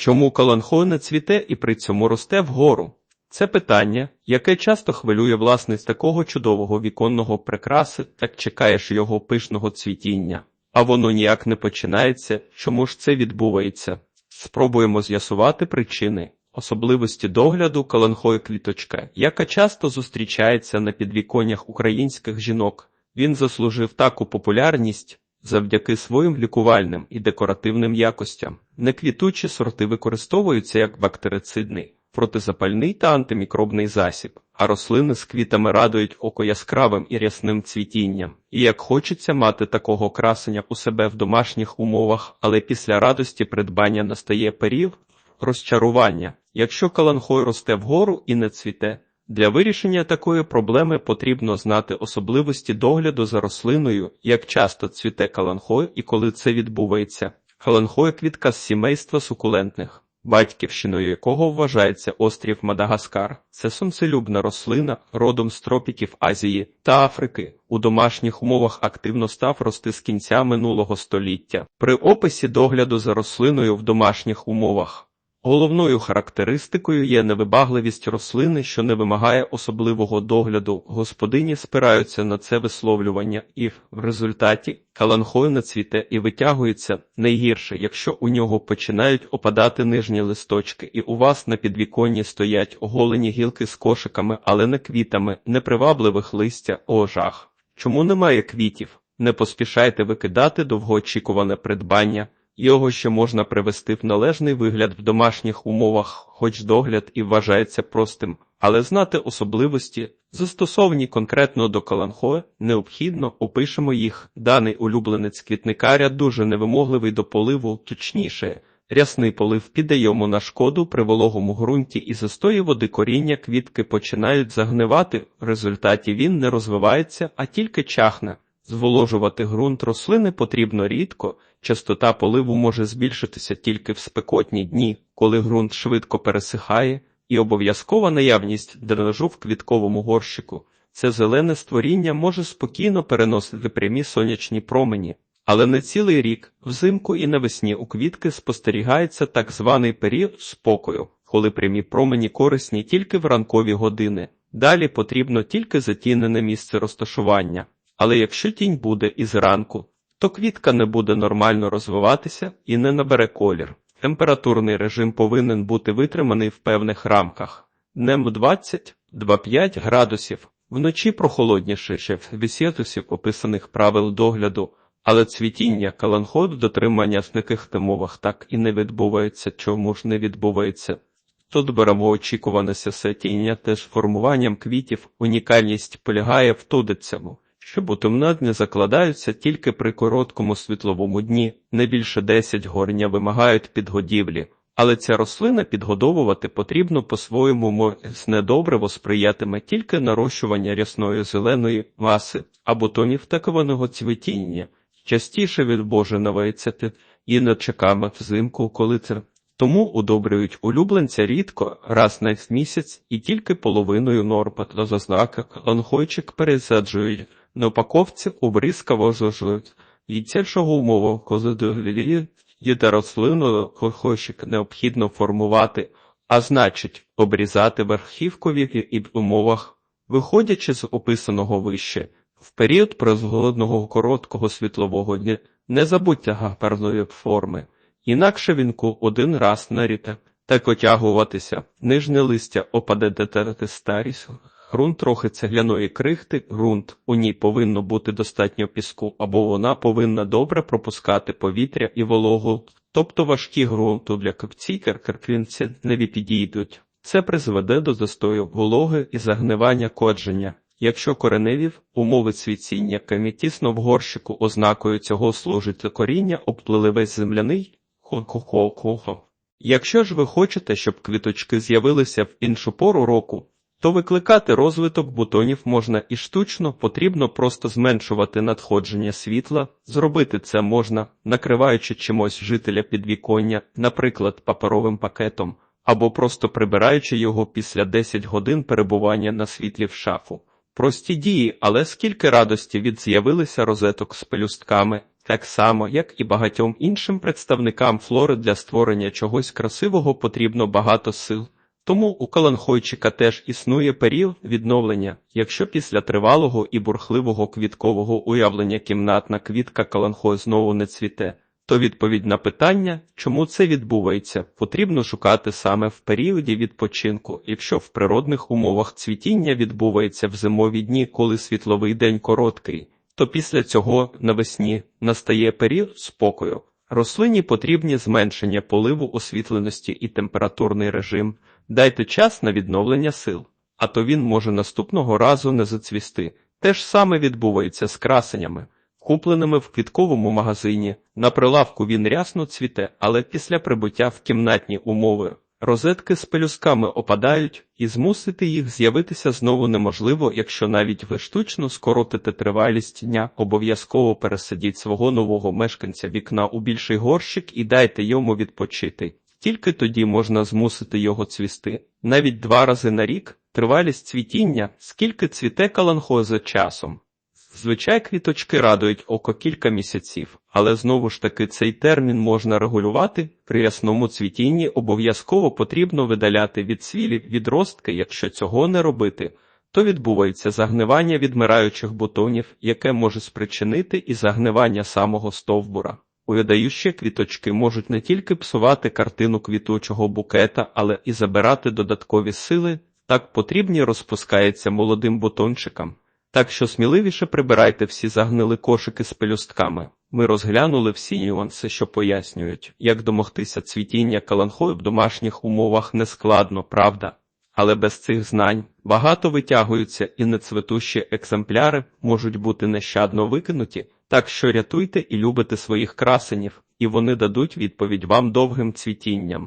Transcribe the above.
Чому каланхой не цвіте і при цьому росте вгору? Це питання, яке часто хвилює власниць такого чудового віконного прикраси, так чекаєш його пишного цвітіння. А воно ніяк не починається. Чому ж це відбувається? Спробуємо з'ясувати причини. Особливості догляду каланхої квіточка, яка часто зустрічається на підвіконнях українських жінок. Він заслужив таку популярність завдяки своїм лікувальним і декоративним якостям. Неквітучі сорти використовуються як бактерицидний, протизапальний та антимікробний засіб, а рослини з квітами радують око яскравим і рясним цвітінням. І як хочеться мати такого красення у себе в домашніх умовах, але після радості придбання настає період розчарування. Якщо каланхой росте вгору і не цвіте, для вирішення такої проблеми потрібно знати особливості догляду за рослиною, як часто цвіте каланхой і коли це відбувається. Каланхой – квітка з сімейства сукулентних, батьківщиною якого вважається острів Мадагаскар. Це сонцелюбна рослина, родом з тропіків Азії та Африки. У домашніх умовах активно став рости з кінця минулого століття. При описі догляду за рослиною в домашніх умовах Головною характеристикою є невибагливість рослини, що не вимагає особливого догляду. Господині спираються на це висловлювання, і в результаті каланхой не цвіте і витягується найгірше, якщо у нього починають опадати нижні листочки, і у вас на підвіконні стоять оголені гілки з кошиками, але не квітами, непривабливих листя, о жах. Чому немає квітів? Не поспішайте викидати довгоочікуване придбання. Його ще можна привести в належний вигляд в домашніх умовах, хоч догляд і вважається простим, але знати особливості, застосовані конкретно до каланхоя, необхідно опишемо їх. Даний улюбленець квітникаря дуже невимогливий до поливу, точніше. Рясний полив піде йому на шкоду при вологому ґрунті і застої води коріння квітки починають загнивати, в результаті він не розвивається, а тільки чахне. Зволожувати ґрунт рослини потрібно рідко, частота поливу може збільшитися тільки в спекотні дні, коли ґрунт швидко пересихає, і обов'язкова наявність дренажу в квітковому горщику. Це зелене створіння може спокійно переносити прямі сонячні промені, але не цілий рік, взимку і навесні у квітки спостерігається так званий період спокою, коли прямі промені корисні тільки в ранкові години. Далі потрібно тільки затінене місце розташування. Але якщо тінь буде і зранку, то квітка не буде нормально розвиватися і не набере колір. Температурний режим повинен бути витриманий в певних рамках. Днем 20-25 градусів, вночі прохолодніше ще в вісєтусів описаних правил догляду, але цвітіння каланходу дотримання в таких умовах так і не відбувається, чому ж не відбувається. Тут беремо очікуване сятіння теж формуванням квітів, унікальність полягає в тудицьому що бутумнат не закладаються тільки при короткому світловому дні, не більше 10 горня вимагають підгодівлі, але ця рослина підгодовувати потрібно по-своєму недобриво сприятиме тільки нарощування рясної зеленої маси або тонів такованого цвітіння, частіше від відбоженавається і не чеками взимку, коли це. Тому удобрюють улюбленця рідко раз на місяць і тільки половиною норма та зазнака ланхойчик пересаджують. На упаковці обрізкаво зажують. Ліцячого умову, коли їде рослину, хохощик необхідно формувати, а значить, обрізати верхівкові і в умовах, виходячи з описаного вище, в період прозголодного короткого світлового дня не забудьте гаперної форми, інакше вінку один раз наріте, так отягуватися, нижнє листя опаде детерти старість. Грунт трохи цегляної крихти, ґрунт, у ній повинно бути достатньо піску, або вона повинна добре пропускати повітря і вологу, тобто важкі ґрунту для копці керкерквінці не підійдуть. Це призведе до застою вологи і загнивання кодження. Якщо кореневів умови цвітіння камітісно в горщику ознакою цього служить коріння, обплили весь земляний хо-хо-хо-хо. Якщо ж ви хочете, щоб квіточки з'явилися в іншу пору року, то викликати розвиток бутонів можна і штучно, потрібно просто зменшувати надходження світла. Зробити це можна, накриваючи чимось жителя підвіконня, наприклад, паперовим пакетом, або просто прибираючи його після 10 годин перебування на світлі в шафу. Прості дії, але скільки радості від з'явилися розеток з пелюстками, Так само, як і багатьом іншим представникам флори для створення чогось красивого потрібно багато сил. Тому у каланхойчика теж існує період відновлення. Якщо після тривалого і бурхливого квіткового уявлення кімнатна квітка каланхой знову не цвіте, то відповідь на питання, чому це відбувається, потрібно шукати саме в періоді відпочинку. Якщо в природних умовах цвітіння відбувається в зимові дні, коли світловий день короткий, то після цього навесні настає період спокою. Рослині потрібні зменшення поливу освітленості і температурний режим. Дайте час на відновлення сил, а то він може наступного разу не зацвісти. Те ж саме відбувається з красенями. Купленими в квітковому магазині, на прилавку він рясно цвіте, але після прибуття в кімнатні умови розетки з пелюсками опадають, і змусити їх з'явитися знову неможливо, якщо навіть ви штучно скоротите тривалість дня, обов'язково пересадіть свого нового мешканця вікна у більший горщик і дайте йому відпочити. Тільки тоді можна змусити його цвісти. Навіть два рази на рік тривалість цвітіння, скільки цвіте каланхо за часом. Звичай квіточки радують око кілька місяців, але знову ж таки цей термін можна регулювати. При ясному цвітінні обов'язково потрібно видаляти від свілі відростки, якщо цього не робити, то відбувається загнивання відмираючих бутонів, яке може спричинити і загнивання самого стовбура. Увядаючі квіточки можуть не тільки псувати картину квітучого букета, але і забирати додаткові сили, так потрібні розпускаються молодим бутончикам. Так що сміливіше прибирайте всі загнили кошики з пелюстками. Ми розглянули всі нюанси, що пояснюють, як домогтися цвітіння каланхою в домашніх умовах нескладно, правда. Але без цих знань багато витягуються і нецвітущі екземпляри можуть бути нещадно викинуті, так що рятуйте і любите своїх красенів, і вони дадуть відповідь вам довгим цвітінням.